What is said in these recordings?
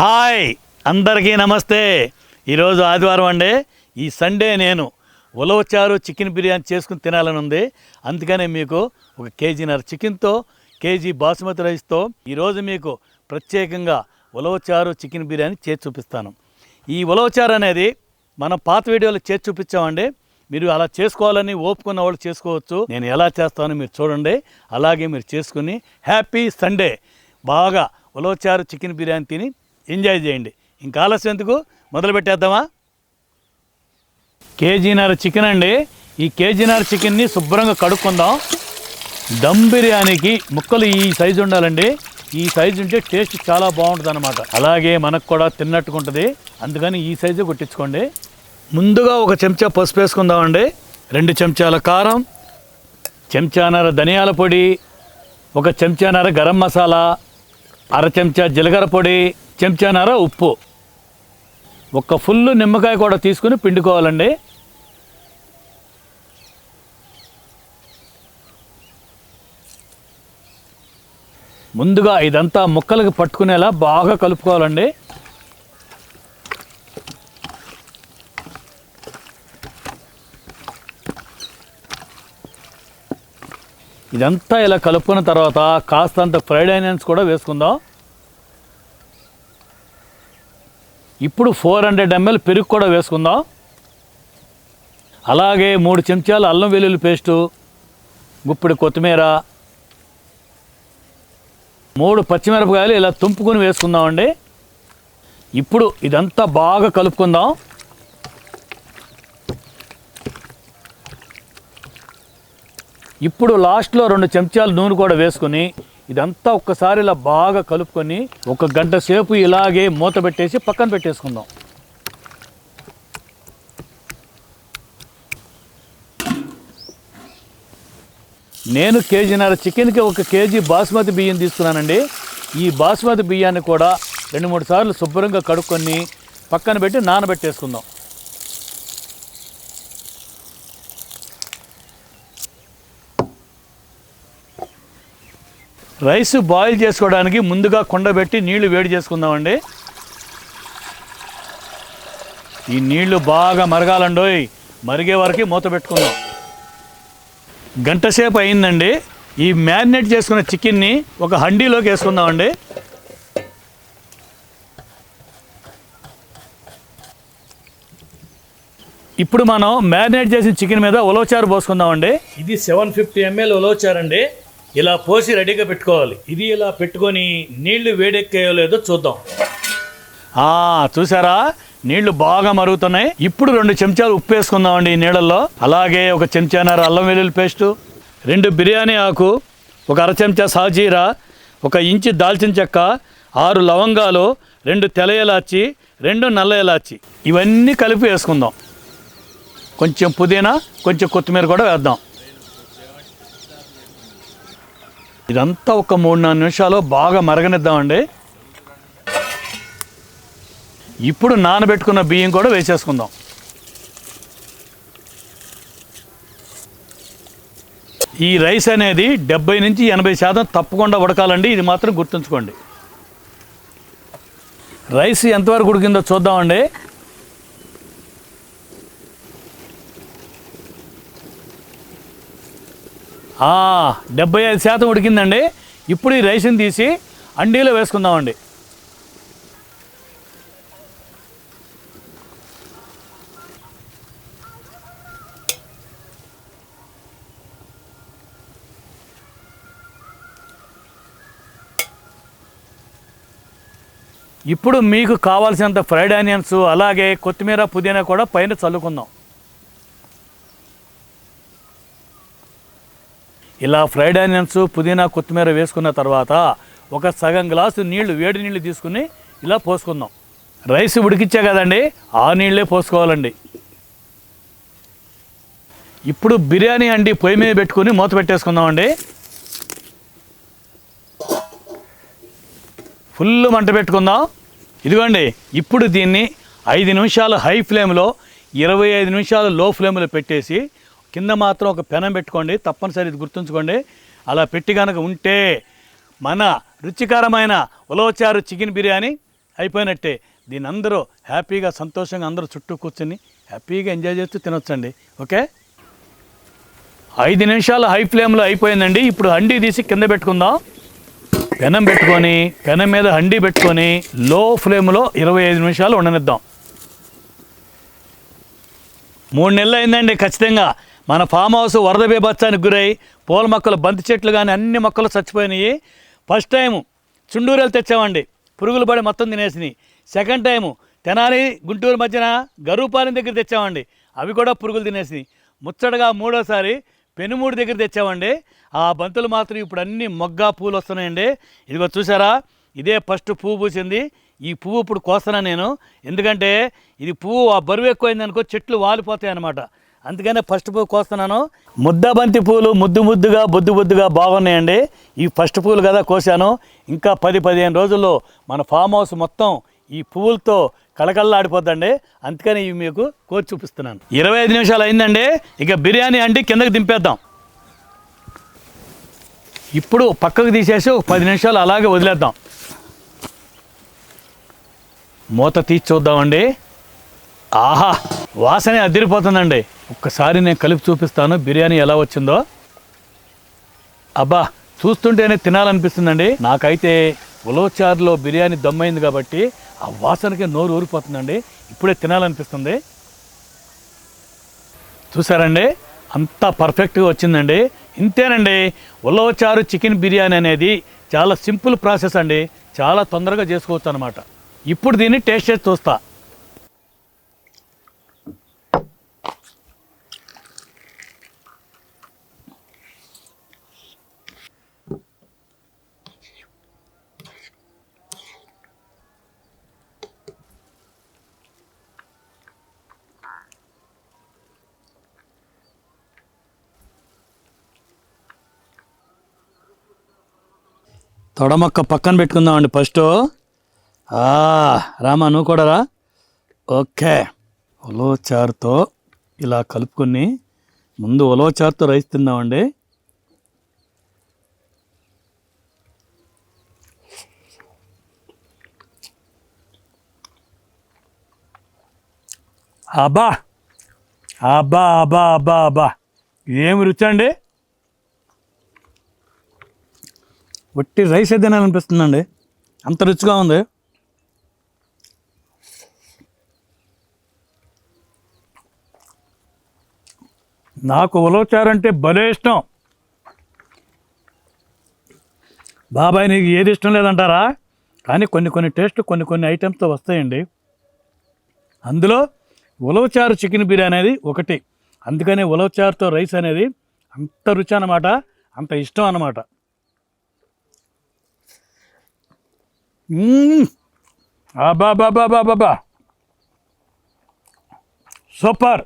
Hi! అందరికీ నమస్తే. ఈరోజు ఆదివారం అండి. ఈ సండే నేను ఉలవచారు చికెన్ బిర్యానీ చేసుకుని తినాలని ఉంది అందుకనే మీకు ఒక కేజీన్నర చికెన్తో కేజీ బాసుమతి రైస్తో ఈరోజు మీకు ప్రత్యేకంగా ఉలవచారు చికెన్ బిర్యానీ చేసి చూపిస్తాను. ఈ ఉలవచారు అనేది మనం పాత వీడియోలో చేసి చూపించామండి. మీరు అలా చేసుకోవాలని ఓపుకున్న వాళ్ళు చేసుకోవచ్చు. నేను ఎలా చేస్తానో మీరు చూడండి. అలాగే మీరు చేసుకుని హ్యాపీ సండే. బాగా ఉలవచారు చికెన్ బిర్యానీ తిని ఎంజాయ్ చేయండి. ఇంకా ఆలస్యం ఎందుకు? మొదలు పెట్టేద్దామా? కేజీన్నర చికెన్ అండి. ఈ కేజీన్నర చికెన్ని శుభ్రంగా కడుక్కుందాం. దమ్ బిర్యానీకి ముక్కలు ఈ సైజు ఉండాలండి. ఈ సైజు ఉంటే టేస్ట్ చాలా బాగుంటుంది అనమాట అలాగే మనకు కూడా తిన్నట్టుకుంటుంది అందుకని ఈ సైజు కొట్టించుకోండి. ముందుగా ఒక చెంచా పసుపు వేసుకుందామండి. రెండు చెంచాల కారం చెంచానర ధనియాల పొడి ఒక చెంచానర గరం మసాలా అర చెంచా జీలకర్ర పొడి చెంచానారా ఉప్పు. ఒక ఫుల్ నిమ్మకాయ కూడా తీసుకుని పిండుకోవాలండి. ముందుగా ఇదంతా ముక్కలకు పట్టుకునేలా బాగా కలుపుకోవాలండి. ఇదంతా ఇలా కలుపుకున్న తర్వాత కాస్తంత ఫ్రైడ్ ఆనియన్స్ కూడా వేసుకుందాం. ఇప్పుడు ఫోర్ హండ్రెడ్ ఎంఎల్ పెరుగు కూడా వేసుకుందాం. అలాగే మూడు చెంచాలు అల్లం వెల్లుల్లి పేస్టు గుప్పిడి కొత్తిమీర మూడు పచ్చిమిరపకాయలు ఇలా తుంపుకొని వేసుకుందామండి. ఇప్పుడు ఇదంతా బాగా కలుపుకుందాం. ఇప్పుడు లాస్ట్లో రెండు చెంచాలు నూనె కూడా వేసుకుని ఇదంతా ఒక్కసారి ఇలా బాగా కలుపుకొని ఒక గంట సేపు ఇలాగే మూత పెట్టేసి పక్కన పెట్టేసుకుందాం. నేను కేజీన్నర చికెన్కి ఒక కేజీ బాస్మతి బియ్యం తీసుకున్నానండి. ఈ బాస్మతి బియ్యాన్ని కూడా రెండు మూడు సార్లు శుభ్రంగా కడుక్కొని పక్కన పెట్టి నానబెట్టేసుకుందాం. రైస్ బాయిల్ చేసుకోవడానికి ముందుగా కుండబెట్టి నీళ్ళు వేడి చేసుకుందామండి. ఈ నీళ్ళు బాగా మరగాలండోయ్. మరిగే వరకు మూత పెట్టుకుందాం. గంట సేపు అయిందండి. ఈ మ్యారినేట్ చేసుకున్న చికెన్ని ఒక హండీలోకి వేసుకుందామండి. ఇప్పుడు మనం మ్యారినేట్ చేసిన చికెన్ మీద ఉలవచారు పోసుకుందామండి. ఇది సెవెన్ ఫిఫ్టీ ఎంఎల్ ఉలవచారు అండి ఇలా పోసి రెడీగా పెట్టుకోవాలి. ఇది ఇలా పెట్టుకొని నీళ్ళు వేడెక్కాయో లేదో చూద్దాం. ఆ చూసారా నీళ్ళు బాగా మరుగుతున్నాయి. ఇప్పుడు రెండు చెంచాలు ఉప్పు వేసుకుందామండి ఈ నీళ్ళల్లో. అలాగే ఒక చెంచాన్నర అల్లం వెల్లుల్లి పేస్టు రెండు బిర్యానీ ఆకు ఒక అర చెంచా సాజీరా ఒక ఇంచి దాల్చిన చెక్క ఆరు లవంగాలు రెండు తెల ఇలాచి రెండు నల్ల ఇలాచి ఇవన్నీ కలిపి వేసుకుందాం. కొంచెం పుదీనా కొంచెం కొత్తిమీర కూడా వేద్దాం. ఇదంతా ఒక మూడు నాలుగు నిమిషాలు బాగా మరగనిద్దామండి. ఇప్పుడు నానబెట్టుకున్న బియ్యం కూడా వేసేసుకుందాం. ఈ రైస్ అనేది డెబ్బై నుంచి ఎనభై శాతం తప్పకుండా ఉడకాలండి ఇది మాత్రం గుర్తుంచుకోండి. రైస్ ఎంతవరకు ఉడికిందో చూద్దామండి. డెబ్బై ఐదు శాతం ఉడికిందండి. ఇప్పుడు ఈ రైస్ని తీసి అండీలో వేసుకుందామండి. ఇప్పుడు మీకు కావాల్సినంత ఫ్రైడ్ ఆనియన్స్ అలాగే కొత్తిమీర పుదీనా కూడా పైన చల్లుకుందాం. ఇలా ఫ్రైడ్ ఆనియన్స్ పుదీనా కొత్తిమీర వేసుకున్న తర్వాత ఒక సగం గ్లాసు నీళ్ళు వేడి నీళ్ళు తీసుకుని ఇలా పోసుకుందాం. రైస్ ఉడికిచ్చా కదండి ఆ నీళ్ళే పోసుకోవాలండి. ఇప్పుడు బిర్యానీ అండి పొయ్యి మీద పెట్టుకుని మూత పెట్టేసుకుందామండి. ఫుల్ మంట పెట్టుకుందాం. ఇదిగోండి ఇప్పుడు దీన్ని ఐదు నిమిషాలు హై ఫ్లేమ్లో ఇరవై ఐదు నిమిషాలు లో ఫ్లేమ్లో పెట్టేసి కింద మాత్రం ఒక పెనం పెట్టుకోండి తప్పనిసరి ఇది గుర్తుంచుకోండి. అలా పెట్టి కనుక ఉంటే మన రుచికరమైన ఉలవచారు చికెన్ బిర్యానీ అయిపోయినట్టే. దీని అందరూ హ్యాపీగా సంతోషంగా అందరూ చుట్టూ కూర్చొని హ్యాపీగా ఎంజాయ్ చేస్తూ తినొచ్చండి. ఓకే? ఐదు నిమిషాలు హై ఫ్లేమ్లో అయిపోయిందండి. ఇప్పుడు హండీ తీసి కింద పెట్టుకుందాం. పెనం పెట్టుకొని పెనం మీద హండీ పెట్టుకొని లో ఫ్లేమ్లో ఇరవై ఐదు నిమిషాలు ఉండనిద్దాం. మూడు నెలలు అయిందండి ఖచ్చితంగా. మన ఫామ్ హౌస్ వరద బీభత్సానికి గురై పూల మొక్కలు బంతి చెట్లు కానీ అన్ని మొక్కలు చచ్చిపోయినాయి. First time చుండూరెలు తెచ్చామండి. పురుగులు పడి మొత్తం తినేసినాయి. సెకండ్ టైము తెనాలి గుంటూరు మధ్యన గరువుపాలెం దగ్గర తెచ్చామండి. అవి కూడా పురుగులు తినేసినాయి. ముచ్చటగా మూడోసారి పెనుమూడు దగ్గర తెచ్చామండి. ఆ బంతులు మాత్రం ఇప్పుడు అన్ని మొగ్గ పూలు వస్తున్నాయండి. ఇదిగో చూసారా? ఇదే ఫస్ట్ పువ్వు పూసింది. ఈ పువ్వు ఇప్పుడు కోస్తున్నా నేను. ఎందుకంటే ఇది పువ్వు ఆ బరువు ఎక్కువైంది అనుకో చెట్లు వాలిపోతాయి అన్నమాట అందుకనే ఫస్ట్ పువ్వు కోస్తున్నాను. ముద్ద బంతి పూలు ముద్దు ముద్దుగా బొద్దు బొద్దుగా బాగున్నాయండి. ఈ ఫస్ట్ పూలు కదా కోసాను ఇంకా పది పదిహేను రోజుల్లో మన ఫామ్ హౌస్ మొత్తం ఈ పువ్వులతో కళకళలాడిపోద్దండి. అందుకని ఇవి మీకు కోర్ చూపిస్తున్నాను. ఇరవై ఐదు నిమిషాలు అయిందండి. ఇక బిర్యానీ అండి కిందకి దింపేద్దాం. ఇప్పుడు పక్కకు తీసేసి ఒక పది నిమిషాలు అలాగే వదిలేద్దాం. మూత తీసి చూద్దామండి. ఆహా వాసనే అదిరిపోతుందండి. ఒక్కసారి నేను కలిపి చూపిస్తాను బిర్యానీ ఎలా వచ్చిందో. అబ్బా చూస్తుంటేనే తినాలనిపిస్తుందండి. నాకైతే ఉలవచారులో బిర్యానీ దమ్మైంది కాబట్టి ఆ వాసనకి నోరు ఊరిపోతుందండి. ఇప్పుడే తినాలనిపిస్తుంది. చూసారండి? అంతా పర్ఫెక్ట్గా వచ్చిందండి. ఇంతేనండి ఉలవచారు చికెన్ బిర్యానీ అనేది చాలా సింపుల్ ప్రాసెస్ అండి. చాలా తొందరగా చేసుకోవచ్చు అనమాట ఇప్పుడు దీన్ని టేస్ట్ చేసి చూస్తా. తొడమొక్క పక్కన పెట్టుకుందామండి ఫస్ట్. రామా నువ్వు కూడా రా. ఓకే. ఉలవచారుతో ఇలా కలుపుకొని ముందు ఉలవచారుతో రైస్ తిందామండి. అబ్బా! అబ్బా అబ్బా అబ్బా అబ్బా! ఏమి రుచి అండి? వట్టి రైస్ అయితే అనిపిస్తుందండి అంత రుచిగా ఉంది. నాకు ఉలవచారంటే భలే ఇష్టం. బాబాయ్ నీకు ఏది ఇష్టం లేదంటారా? కానీ కొన్ని కొన్ని టేస్ట్ కొన్ని కొన్ని ఐటమ్స్తో వస్తాయండి. అందులో ఉలవచారు చికెన్ బిర్యానీ అనేది ఒకటి. అందుకనే ఉలవచారుతో రైస్ అనేది అంత రుచి అన్నమాట అంత ఇష్టం అన్నమాట. మ్మ్. అబాబాబాబాబా సూపర్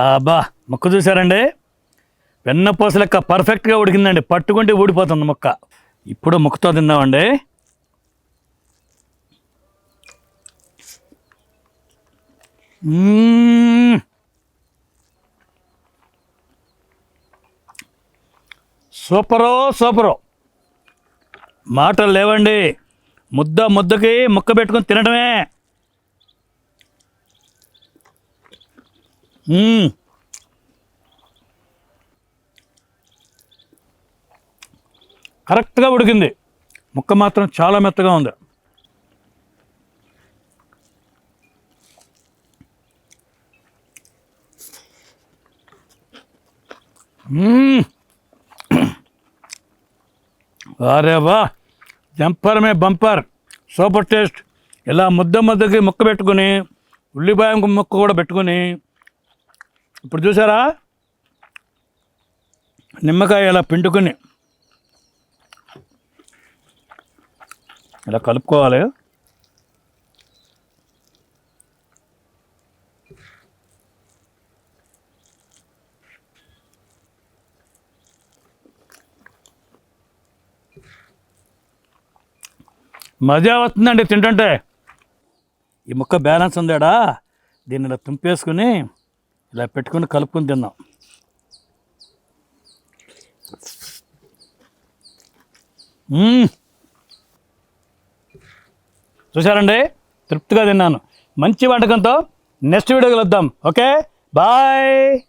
అబ్బా మొక్క చూసారండి వెన్నపూస లెక్క పర్ఫెక్ట్గా ఉడికిందండి. పట్టుకుంటే ఊడిపోతుంది మొక్క. ఇప్పుడు ముక్కతో తిందామండి. Mm. సూపరో సూపరో మాటలు లేవండి. ముద్ద ముద్దకి ముక్క పెట్టుకుని తినటమే. కరెక్ట్గా ఉడికింది. ముక్క మాత్రం చాలా మెత్తగా ఉంది. Mmm. అరే వా జంపర్ మే బంపర్ సూపర్ టేస్ట్. ఇలా ముద్ద ముద్దకి ముక్క పెట్టుకుని ఉల్లిపాయ ముక్క కూడా పెట్టుకొని ఇప్పుడు చూసారా? నిమ్మకాయ ఇలా పిండుకొని ఇలా కలుపుకోవాలి. మజా వస్తుందండి తింటుంటే. ఈ ముక్క బ్యాలెన్స్ ఉందాడా? దీన్ని ఇలా తుంపేసుకుని ఇలా పెట్టుకుని కలుపుకొని తిందాం. చూశారండి? చూసారండి తృప్తిగా తిన్నాను. మంచి వంటకంతో నెక్స్ట్ వీడియో కలుద్దాం. ఓకే? బాయ్.